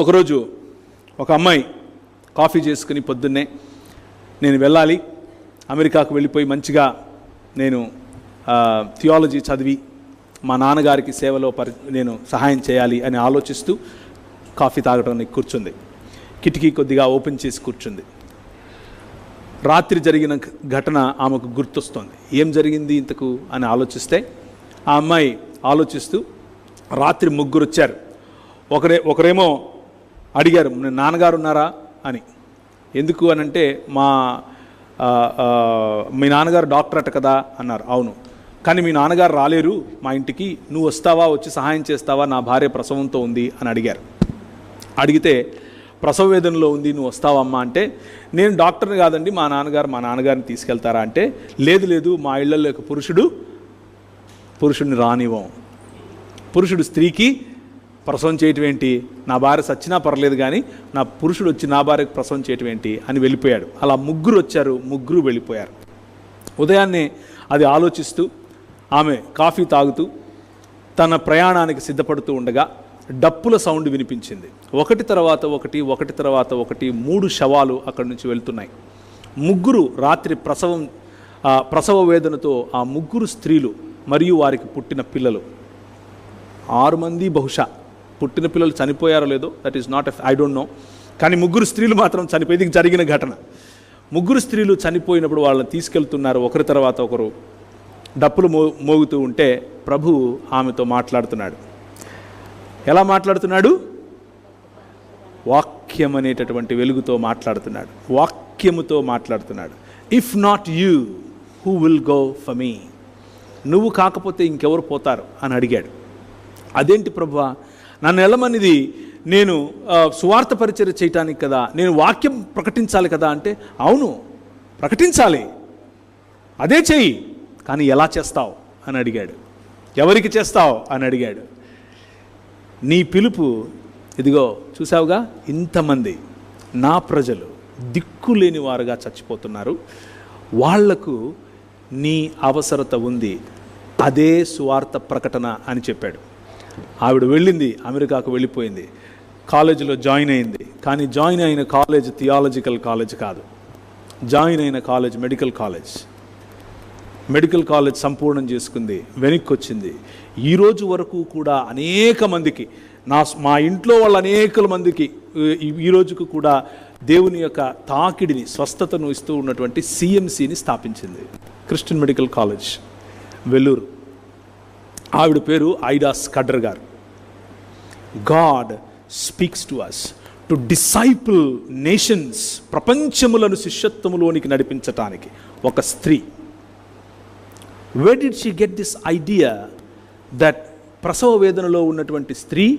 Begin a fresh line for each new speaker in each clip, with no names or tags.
ఒకరోజు ఒక అమ్మాయి కాఫీ చేసుకుని పొద్దున్నే నేను వెళ్ళాలి. అమెరికాకు వెళ్ళిపోయి మంచిగా నేను థియాలజీ చదివి మా నాన్నగారికి సేవలో పరి నేను సహాయం చేయాలి అని ఆలోచిస్తూ కాఫీ తాగడానికి కూర్చుంది. కిటికీ కొద్దిగా ఓపెన్ చేసి కూర్చుంది. రాత్రి జరిగిన ఘటన ఆమెకు గుర్తొస్తుంది. ఏం జరిగింది ఇంతకు అని ఆలోచిస్తే ఆ అమ్మాయి ఆలోచిస్తూ రాత్రి ముగ్గురు వచ్చారు ఒకరే ఒకరేమో అడిగారు నాన్నగారు ఉన్నారా? అని. ఎందుకు? అని అంటే మా మీ నాన్నగారు డాక్టర్ అట కదా? అన్నారు. అవును. కానీ మీ నాన్నగారు రాలేరు. మా ఇంటికి నువ్వు వస్తావా? వచ్చి సహాయం చేస్తావా? నా భార్య ప్రసవంతో ఉంది. అని అడిగారు. అడిగితే ప్రసవ వేదనలో ఉంది నువ్వు వస్తావమ్మా అంటే నేను డాక్టర్ని కాదండి. మా నాన్నగారు మా నాన్నగారిని తీసుకెళ్తారా? అంటే లేదు లేదు. మా ఇళ్ళలో పురుషుడు పురుషుడిని రానివ్వం. పురుషుడు స్త్రీకి ప్రసవం చేయటం ఏంటి? నా భార్య సచ్చినా పర్లేదు కానీ నా పురుషుడు వచ్చి నా భార్యకు ప్రసవం చేయటం ఏంటి? అని వెళ్ళిపోయాడు. అలా ముగ్గురు వచ్చారు. ముగ్గురు వెళ్ళిపోయారు. ఉదయాన్నే అది ఆలోచిస్తూ ఆమె కాఫీ తాగుతూ తన ప్రయాణానికి సిద్ధపడుతూ ఉండగా డప్పుల సౌండ్ వినిపించింది. ఒకటి తర్వాత ఒకటి ఒకటి తర్వాత ఒకటి మూడు శవాలు అక్కడి నుంచి వెళ్తున్నాయి. ముగ్గురు రాత్రి ప్రసవం ప్రసవ వేదనతో ఆ ముగ్గురు స్త్రీలు మరియు వారికి పుట్టిన పిల్లలు. ఆరు మంది బహుశా పుట్టిన పిల్లలు చనిపోయారో లేదో that is not if I don't know కానీ ముగ్గురు స్త్రీలు మాత్రం చనిపోయి ఇది జరిగిన ఘటన. ముగ్గురు స్త్రీలు చనిపోయినప్పుడు వాళ్ళని తీసుకెళ్తున్నారు. ఒకరి తర్వాత ఒకరు డప్పులు మో మోగుతూ ఉంటే ప్రభు ఆమెతో మాట్లాడుతున్నాడు. ఎలా మాట్లాడుతున్నాడు? వాక్యం అనేటటువంటి వెలుగుతో మాట్లాడుతున్నాడు. వాక్యముతో మాట్లాడుతున్నాడు. If not you who will go for me నువ్వు కాకపోతే ఇంకెవరు పోతారు? అని అడిగాడు. అదేంటి ప్రభువా? నన్ను వెళ్ళమనిది నేను సువార్త పరిచయం చేయటానికి కదా నేను వాక్యం ప్రకటించాలి కదా అంటే అవును ప్రకటించాలి. అదే చెయ్యి. కానీ ఎలా చేస్తావు? అని అడిగాడు. ఎవరికి చేస్తావు? అని అడిగాడు. నీ పిలుపు ఇదిగో చూసావుగా ఇంతమంది నా ప్రజలు దిక్కులేని వారుగా చచ్చిపోతున్నారు. వాళ్ళకు నీ అవసరత ఉంది. అదే సువార్త ప్రకటన అని చెప్పాడు. ఆవిడ వెళ్ళింది అమెరికాకు వెళ్ళిపోయింది. కాలేజీలో జాయిన్ అయింది. కానీ జాయిన్ అయిన కాలేజ్ థియాలజికల్ కాలేజ్ కాదు. జాయిన్ అయిన college medical college. Medical college సంపూర్ణం చేసుకుంది వెనక్కి వచ్చింది ఈరోజు వరకు కూడా అనేక మందికి నా మా ఇంట్లో వాళ్ళ అనేక మందికి ఈ- ఈ రోజుకు కూడా దేవుని యొక్క తాకిడిని స్వస్థతను ఇస్తూ ఉన్నటువంటి సిఎంసిని స్థాపించింది. Christian medical college Vellore. ఆవిడ పేరు ఐడా స్కడ్డర్ గారు. God speaks to us to disciple nations ప్రపంచములను శిష్యత్వములోనికి నడిపించటానికి. ఒక స్త్రీ. Where did she get this idea that ప్రసవ వేదనలో ఉన్నటువంటి స్త్రీ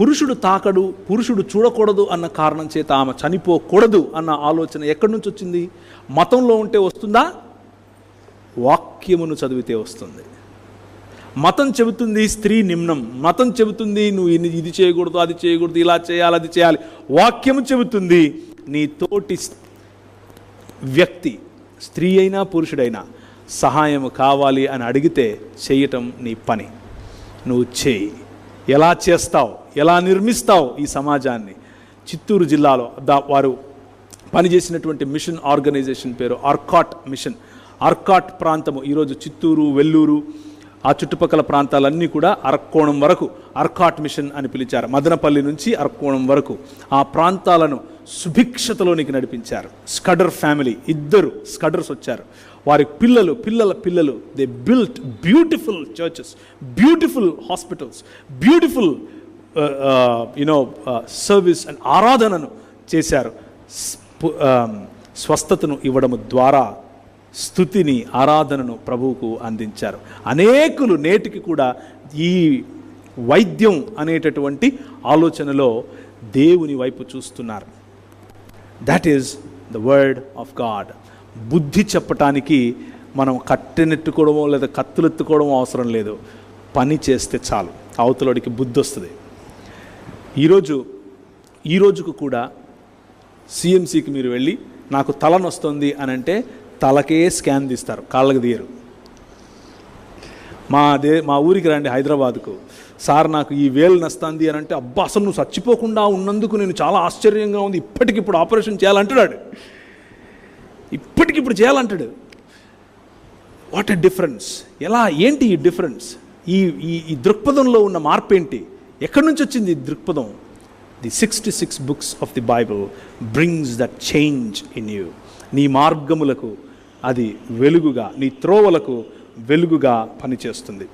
పురుషుడు తాకడు పురుషుడు చూడకూడదు అన్న కారణం చేత ఆమె చనిపోకూడదు అన్న ఆలోచన ఎక్కడి నుంచి వచ్చింది? మతంలో ఉంటే వస్తుందా? వాక్యమును చదివితే వస్తుంది. మతం చెబుతుంది స్త్రీ నిమ్నం. మతం చెబుతుంది నువ్వు ఇది చేయకూడదు అది చేయకూడదు ఇలా చేయాలి అది చేయాలి. వాక్యం చెబుతుంది నీ తోటి వ్యక్తి స్త్రీ అయినా పురుషుడైనా సహాయం కావాలి అని అడిగితే చేయటం నీ పని. నువ్వు చేయి. ఎలా చేస్తావు? ఎలా నిర్మిస్తావు ఈ సమాజాన్ని? చిత్తూరు జిల్లాలో దా వారు పనిచేసినటువంటి మిషన్ ఆర్గనైజేషన్ పేరు ఆర్కాట్ మిషన్. ఆర్కాట్ ప్రాంతము ఈరోజు చిత్తూరు వెల్లూరు ఆ చుట్టుపక్కల ప్రాంతాలన్నీ కూడా అరక్కోణం వరకు అర్కాట్ మిషన్ అని పిలిచారు. మదనపల్లి నుంచి అరక్కోణం వరకు ఆ ప్రాంతాలను సుభిక్షతలోనికి నడిపించారు. స్కడర్ ఫ్యామిలీ ఇద్దరు స్కడర్స్ వచ్చారు. వారి పిల్లలు పిల్లల పిల్లలు they built beautiful churches beautiful hospitals beautiful you know service and ఆరాధనను చేశారు. Um, స్వస్థతను ఇవ్వడం ద్వారా స్థుతిని ఆరాధనను ప్రభువుకు అందించారు. అనేకులు నేటికి కూడా ఈ వైద్యం అనేటటువంటి ఆలోచనలో దేవుని వైపు చూస్తున్నారు. That is the word of God బుద్ధి చెప్పటానికి మనం కట్టెనెట్టుకోవడమో లేదా కత్తులెత్తుకోవడమో అవసరం లేదు. పని చేస్తే చాలు. అవతలడికి బుద్ధి వస్తుంది. ఈరోజు ఈ రోజుకు కూడా సిఎంసికి మీరు వెళ్ళి నాకు తలనొస్తుంది అని అంటే తలకే స్కాన్ తీస్తారు కాళ్ళకి తీయరు. మా దే మా ఊరికి రండి హైదరాబాద్కు. సార్ నాకు ఈ వేలు నస్తాంది అని అంటే అబ్బా అసలు నువ్వు చచ్చిపోకుండా ఉన్నందుకు నేను చాలా ఆశ్చర్యంగా ఉంది. ఇప్పటికిప్పుడు ఆపరేషన్ చేయాలంటున్నాడు. ఇప్పటికిప్పుడు చేయాలంటాడు. వాట్ ఎ డిఫరెన్స్ ఎలా ఏంటి ఈ డిఫరెన్స్ ఈ ఈ ఈ దృక్పథంలో ఉన్న మార్పు ఏంటి ఎక్కడి నుంచి వచ్చింది ఈ దృక్పథం? The sixty six books of the Bible brings that change in you నీ మార్గములకు అది వెలుగుగా నీ త్రోవలకు వెలుగుగా పనిచేస్తుంది.